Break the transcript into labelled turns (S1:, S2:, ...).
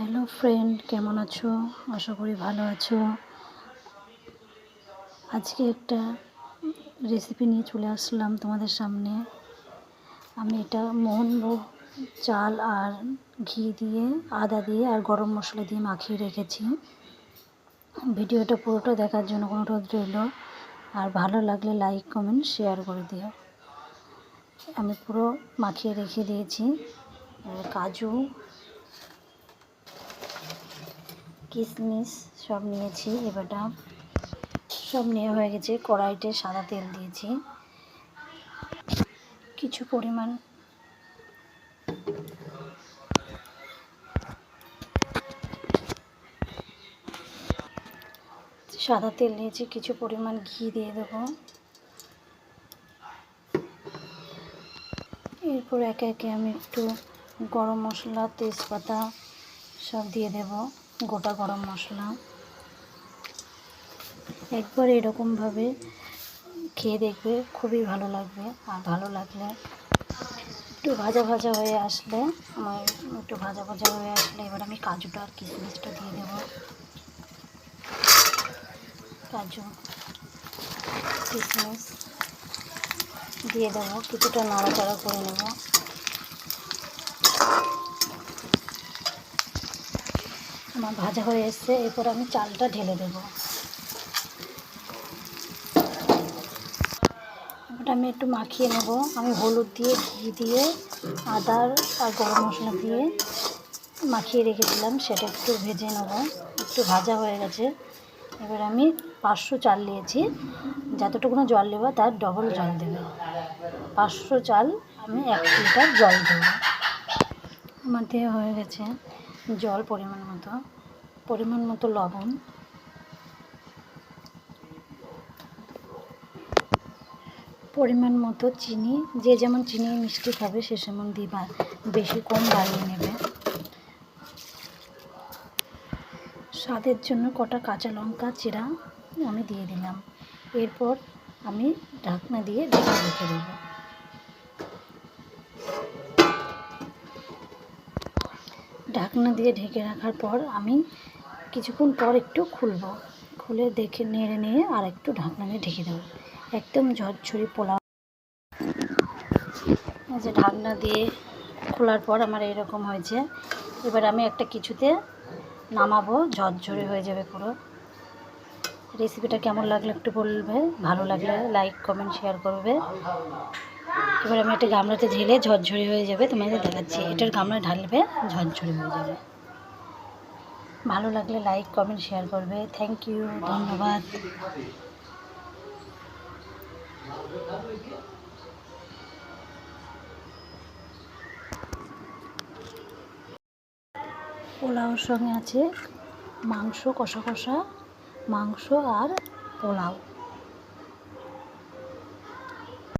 S1: Hello friend কেমন আছো? আশা করি ভালো আছো। আজকে একটা রেসিপি নিয়ে চলে আসলাম তোমাদের সামনে। আমি এটা মোহনভোগ চাল আর ঘি দিয়ে, আদা দিয়ে আর গরম মশলা দিয়ে মাখিয়ে রেখেছি। ভিডিওটা পুরোটা দেখার জন্য অনুরোধ রইল। আর ভালো লাগলে লাইক কমেন্ট শেয়ার করে দিও। আমি পুরো মাখিয়ে রেখে দিয়েছি। কাজু কিশমিশ সব নিয়েছি এবারটা সব নেওয়া হয়ে গেছে। কড়াইতে সাদা তেল দিয়েছি। কিছু পরিমাণ সাদা তেল নিয়েছি, কিছু পরিমাণ ঘি দিয়ে দেবো। এরপর একে একে আমি একটু গরম মশলা, তেজপাতা সব দিয়ে দেব। গোটা গরম মশলা। একবার এরকমভাবে খেয়ে দেখবে, খুবই ভালো লাগবে। আর ভালো লাগলে একটু ভাজা ভাজা হয়ে আসলে আমার একটু ভাজা ভাজা হয়ে আসলে এবার আমি কাজুটা আর কিশমিশটা দিয়ে দেবো। কাজু কিশমিশ দিয়ে দেবো। কিছুটা নাড়াচাড়া করে নেব। আমার ভাজা হয়ে এসছে, এরপর আমি চালটা ঢেলে দেব। এবার আমি একটু মাখিয়ে নেব। আমি হলুদ দিয়ে, ঘি দিয়ে আদার আর গরম মশলা দিয়ে মাখিয়ে রেখেছিলাম, সেটা একটু ভেজে নেব। একটু ভাজা হয়ে গেছে। এবার আমি পাঁচশো চাল নিয়েছি। যতটুকুনো জল নেব তার ডবল জল দেবে। পাঁচশো চাল আমি এক লিটার জল দেবো। আমার দেওয়া হয়ে গেছে। জল পরিমাণ মতো পরিমাণ মতো লবণ। পরিমাণ মতো চিনি, যে যেমন চিনি মিষ্টি খাবে, সে সেমন দিবা, বেশি কম বাড়িয়ে নেবে। স্বাদের জন্য কটা কাঁচা লঙ্কা, চিরা আমি দিয়ে দিলাম। এরপর আমি ঢাকনা দিয়ে ঢেকে রেখে দেব। ঢাকনা দিয়ে ঢেকে রাখার পর আমি কিছুক্ষণ পর একটু খুলব। খুলে দেখে, নেড়ে নিয়ে আর একটু ঢাকনা দিয়ে ঢেকে দেবো। একদম ঝরঝরি পোলাও। যে ঢাকনা দিয়ে খোলার পর আমার এরকম হয়েছে। এবার আমি একটা কিছুতে নামাবো, ঝরঝরে হয়ে যাবে পুরো। রেসিপিটা কেমন লাগল একটু বলবে? ভালো লাগলে লাইক, কমেন্ট, শেয়ার করবে। এবার আমি একটা গামলাতে ঢেলে ঝরঝরে হয়ে যাবে, তোমাদের দেখাচ্ছি। এটার গামলা ঢালবে, ঝরঝরে হয়ে যাবে। ভালো লাগলে লাইক কমেন্ট শেয়ার করবে। থ্যাংক ইউ ধন্যবাদ। পোলাওর সঙ্গে আছে মাংস, কষা কষা, মাংস আর পোলাও।